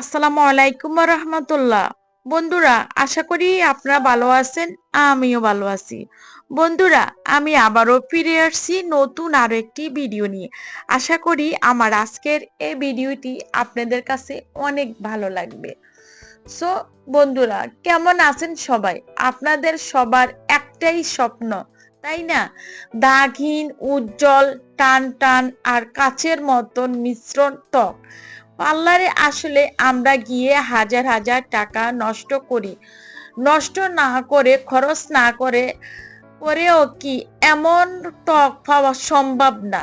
আসসালামু আলাইকুম রহমতুল্লাহ। বন্ধুরা, আশা করি আপনারা ভালো আছেন, আমিও ভালো আছি। বন্ধুরা, আমি আবারও ফিরে আসছি নতুন আরও একটি ভিডিও নিয়ে। আশা করি আমার আজকের এই ভিডিওটি আপনাদের কাছে অনেক ভালো লাগবে। সো, বন্ধুরা, কেমন আছেন সবাই? আপনাদের সবার একটাই স্বপ্ন, তাই না? দাগহীন, উজ্জ্বল টান টান আর কাচের মতন মিশ্রণ ত্বক। পার্লারে আসলে আমরা গিয়ে হাজার হাজার টাকা নষ্ট করি। নষ্ট না করে, খরচ না করে, করেও কি এমন ত্বক পাওয়া সম্ভব না।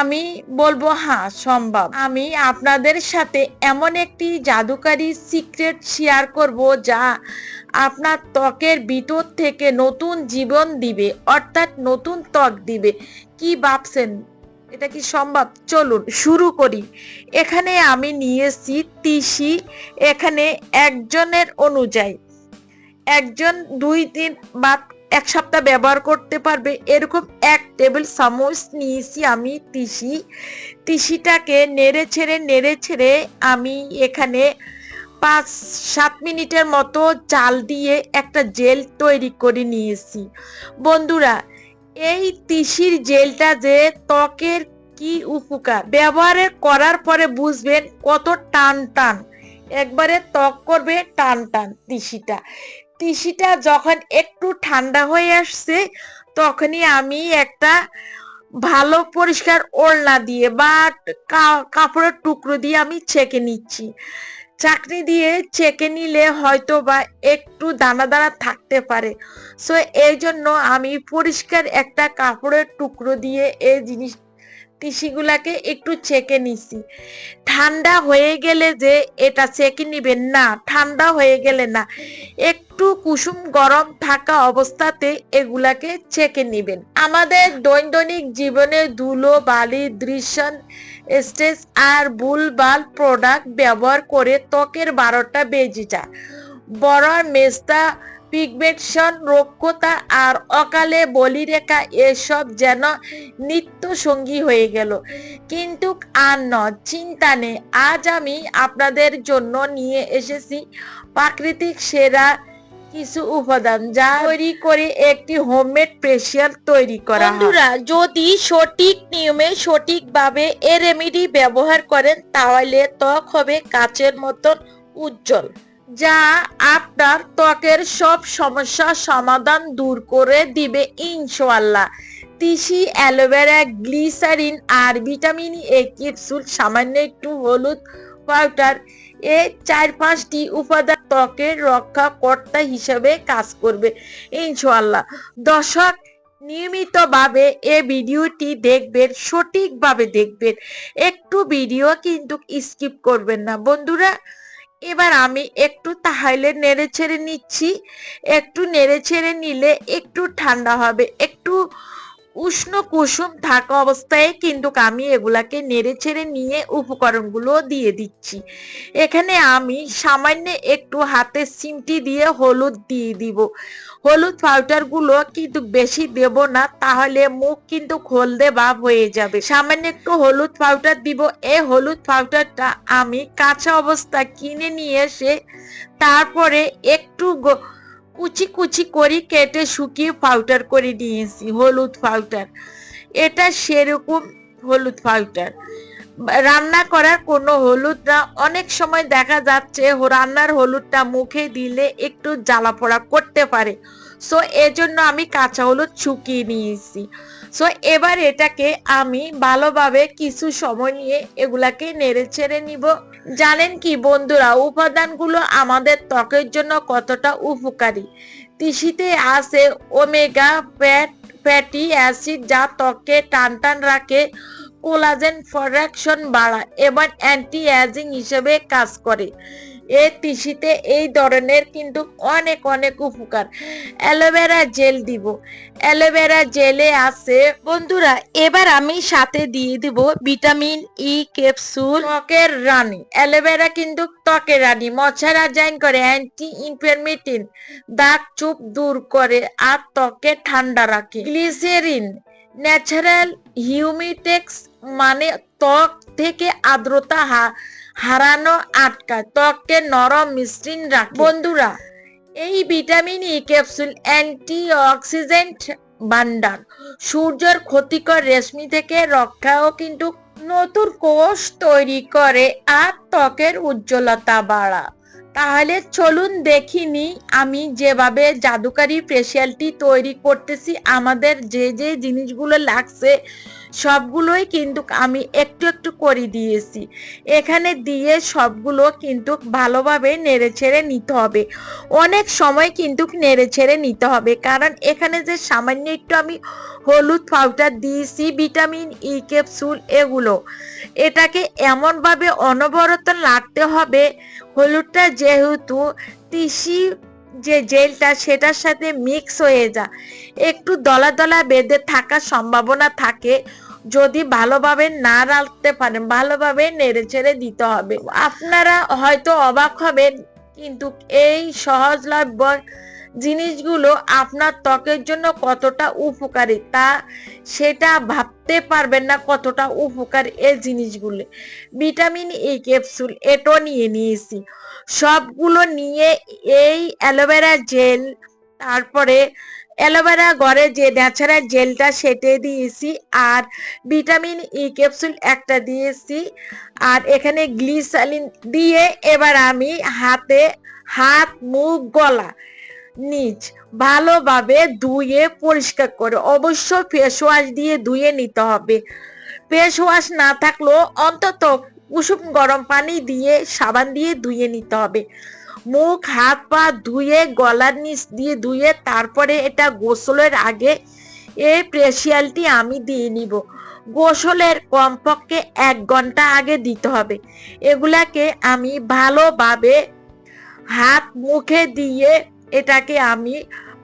আমি বলব হ্যাঁ সম্ভব। আমি আপনাদের সাথে এমন একটি জাদুকারী সিক্রেট শেয়ার করব, যা আপনার ত্বকের ভিতর থেকে নতুন জীবন দিবে, অর্থাৎ নতুন ত্বক দিবে। কি ভাবছেন? এটা কি সম্ভব চলুন, শুরু করি। এখানে আমি নিয়েছি তিসি, এখানে একজনের অনুযায়ী। একজন দুই দিন বা এক সপ্তাহ ব্যবহার করতে পারবে। এরকম এক টেবিল চামচ নিয়েছি আমি তিসি। তিসিটাকে নেড়ে ছেড়ে নেড়ে ছেড়ে আমি এখানে পাঁচ সাত মিনিটের মতো চাল দিয়ে একটা জেল তৈরি করে নিয়েছি। বন্ধুরা এই তিসির জেলটা যে ত্বকের কি উপকার? ব্যবহার করার পরে বুঝবেন কত টান টান। একবারে ত্বক করবে টান টান তিসিটা। তিসিটা যখন একটু ঠান্ডা হয়ে আসছে, তখনই আমি একটা ভালো পরিষ্কার ওড়না দিয়ে বা কাপড়ের টুকরো দিয়ে আমি ছেঁকে নিচ্ছি। চাকনি দিয়ে চেকে নিলে হয়তো বা একটু দানা দানা থাকতে পারে। সো এই জন্য আমি পরিষ্কার একটা কাপড়ের টুকরো দিয়ে এই জিনিস তিসিগুলাকে একটু ছেঁকে নিছি। ঠান্ডা হয়ে গেলে যে এটা ছেঁকে নিবেন না, ঠান্ডা হয়ে গেলে না। একটু কুসুম গরম থাকা অবস্থাতে এগুলাকে ছেঁকে নিবেন। আমাদের দৈনন্দিন জীবনে ধুলো, বালি, দৃশ্যন, স্টেজ আর বুলবাল প্রোডাক্ট ব্যবহার করে ত্বকের বারোটা বেজে যায়। বড় মেস্তা পিগমেন্টেশন রক্ষতা আর অকালে বলিরেখা এসব যেন নিত্য সঙ্গী হয়ে গেল। কিন্তু আর ন, চিন্তা নেই। আজ আমি আপনাদের জন্য নিয়ে এসেছি প্রাকৃতিক সেরা কিছু উপাদান যা তৈরি করে একটি হোমমেড ফেশিয়াল তৈরি করা বন্ধুরা, যদি সঠিক নিয়মে সঠিকভাবে এ রেমেডি ব্যবহার করেন, তাহলে ত্বক হবে কাচের মতন উজ্জ্বল। যা আপনার ত্বকের সব সমস্যা সমাধান দূর করে দিবে ইনশাআল্লাহ। তিসি, অ্যালোভেরা, গ্লিসারিন আর ভিটামিন এ ক্যাপসুল সামান্য একটু হলুদ পাউডার এই চার পাঁচটি উপাদান ত্বকের রক্ষা কর্তা হিসেবে কাজ করবে ইনশাআল্লাহ। দর্শক, নিয়মিতভাবে এ ভিডিওটি দেখবেন, সঠিকভাবে দেখবেন। একটু ভিডিও কিন্তু স্কিপ করবেন না। বন্ধুরা এবার আমি একটু তাহলে নেড়ে ছেড়ে নিচ্ছি। একটু নেড়ে ছেড়ে নিলে একটু ঠান্ডা হবে। একটু উষ্ণ কুসুম থাকা অবস্থায় কিন্তু আমি এগুলাকে নেড়ে ছেড়ে নিয়ে উপকরণগুলো দিয়ে দিচ্ছি। এখানে আমি সামান্য একটু হাতে সিমটি দিয়ে হলুদ দিয়ে দিব। হলুদ পাউডারগুলো কিন্তু বেশি দেব না, তাহলে মুখ কিন্তু হলদে ভাব হয়ে যাবে। সামান্য একটু হলুদ পাউডার দিব। এই হলুদ পাউডারটা আমি কাঁচা অবস্থা কিনে নিয়ে এসে তারপরে একটু কুচি কুচি করে কেটে শুকিয়ে পাউডার করে নিয়েছি, হলুদ পাউডার এটা সেরকম হলুদ পাউডার রান্না করার কোনো হলুদ না। অনেক সময় দেখা যাচ্ছে রান্নার হলুদটা মুখে দিলে একটু জ্বালা পোড়া করতে পারে। সো এজন্য আমি কাঁচা হলুদ শুকিয়ে নিয়েছি। সো এবার এটাকে আমি ভালোভাবে কিছু সময় নিয়ে এগুলাকে নেড়ে ছেড়ে নিব। জানেন কি বন্ধুরা, উপাদানগুলো আমাদের ত্বকের জন্য কতটা উপকারী। তিসিতে আছে ওমেগা ফ্যাট ফ্যাটি অ্যাসিড যা ত্বকে টান টান রাখে কোলাজেন প্রোডাকশন বাড়ায় এবং অ্যান্টি অ্যাজিং হিসেবে কাজ করে। এই তিসিতে এই ধরনের কিন্তু অনেক অনেক উপকার। অ্যালোভেরা জেল দিব। অ্যালোভেরা জেলে আছে। বন্ধুরা, এবার আমি সাথে দিয়ে দিব ভিটামিন ই, ক্যাপসুল। ত্বকের রানী। অ্যালোভেরা কিন্তু ত্বকের রানী। ময়শ্চারাইজাইন করে অ্যান্টি ইনফ্লামেটিন দাগ চুপ দূর করে আর ত্বকে ঠান্ডা রাখে। গ্লিসেরিন, ন্যাচারাল হিউমিটেক্স মানে ত্বক থেকে আর্দ্রতা হারানো আটকায়। ত্বককে নরম মসৃণ রাখে। বন্ধুরা, এই vitamin E capsule antioxidant ভান্ডার সূর্যের ক্ষতিকর রেশমি থেকে রক্ষাও কিন্তু নতুন কোষ তৈরি করে আর ত্বকের উজ্জ্বলতা বাড়া তাহলে চলুন দেখিনি আমি যেভাবে জাদুকারি ফেসিয়ালটি তৈরি করতেছি, আমাদের যে যে জিনিসগুলো লাগছে সবগুলোই কিন্তু আমি একটু একটু করে দিয়েছি। এখানে দিয়ে সবগুলো কিন্তু ভালোভাবে নেড়ে ছেড়ে নিতে হবে। অনেক সময় কিন্তু নেড়ে ছেড়ে নিতে হবে। কারণ এখানে যে সামান্য একটু আমি হলুদ পাউডার দিয়েছি ভিটামিন ই ক্যাপসুল এগুলো, এটাকে এমনভাবে অনবরত লাগতে হবে। হলুদটা যেহেতু তিসি যে জেলটা, সেটার সাথে মিক্স হয়ে যা একটু দলা দলা বেঁধে থাকার সম্ভাবনা থাকে। যদি ভালোভাবে না রাখতে পারেন, ভালোভাবে নেড়ে ছেড়ে দিতে হবে। আপনারা হয়তো অবাক হবেন, কিন্তু এই সহজলভ্য জিনিসগুলো আপনার ত্বকের জন্য কতটা উপকারী তা সেটা ভাবতে পারবেন না কতটা উপকার এই জিনিসগুলো। ভিটামিন ই ক্যাপসুল এটাও নিয়ে নিয়েছি। সবগুলো নিয়ে এই অ্যালোভেরা জেল, তারপরে অ্যালোভেরা ঘরে যে ন্যাচারাল জেলটা সেটে দিয়েছি, আর ভিটামিন ই ক্যাপসুল একটা দিয়েছি, আর এখানে গ্লিসালিন দিয়ে এবার আমি হাতে হাত, মুখ, গলা নিচ ভালোভাবে ধুয়ে পরিষ্কার করে, অবশ্য ফেস ওয়াশ দিয়ে ধুয়ে নিতে হবে। ফেস ওয়াশ না থাকলেও অন্তত কুসুম গরম পানি দিয়ে সাবান দিয়ে ধুয়ে নিতে হবে। মুখ, হাত, পা ধুয়ে, গলার নিচ দিয়ে ধুয়ে তারপরে এটা গোসলের আগে এই প্রেশিয়ালটি আমি দিয়ে নিব। গোসলের কমপক্ষে এক ঘণ্টা আগে দিতে হবে। এগুলাকে আমি ভালোভাবে হাত, মুখে দিয়ে এটাকে আমি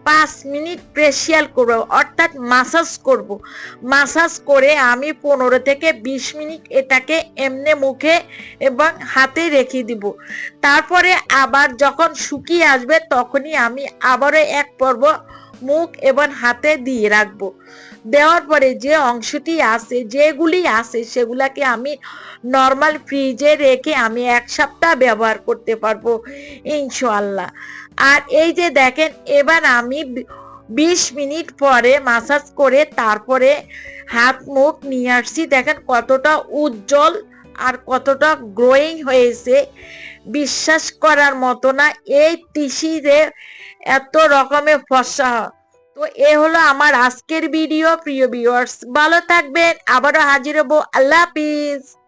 পাঁচ মিনিট প্রেশিয়াল করব, অর্থাৎ মাসাজ করব। মাসাজ করে আমি পনেরো থেকে বিশ মিনিট এটাকে এমনে মুখে এবং হাতে রেখে দিব। তারপরে আবার যখন শুকিয়ে আসবে, তখনই আমি আবারও এক পর্ব মুখ এবং হাতে দিয়ে রাখব। দেওয়ার পরে যে অংশটি আছে, যেগুলি আছে, সেগুলাকে আমি নর্মাল ফ্রিজে রেখে আমি এক সপ্তাহ ব্যবহার করতে পারব ইনশাল্লাহ আর এই যে দেখেন, এবার আমি বিশ মিনিট পরে মাসাজ করে তারপরে হাত মুখ নিয়ে আসছি। দেখেন কতটা উজ্জ্বল আর কতটা গ্রোয়িং হয়েছে, বিশ্বাস করার মতো না, এই তিসিরে এত রকমের ফসা। তো এ হলো আমার আজকের ভিডিও প্রিয় ভিউয়ার্স ভালো থাকবেন, আবারও হাজির হব। আল্লাহ হাফিজ।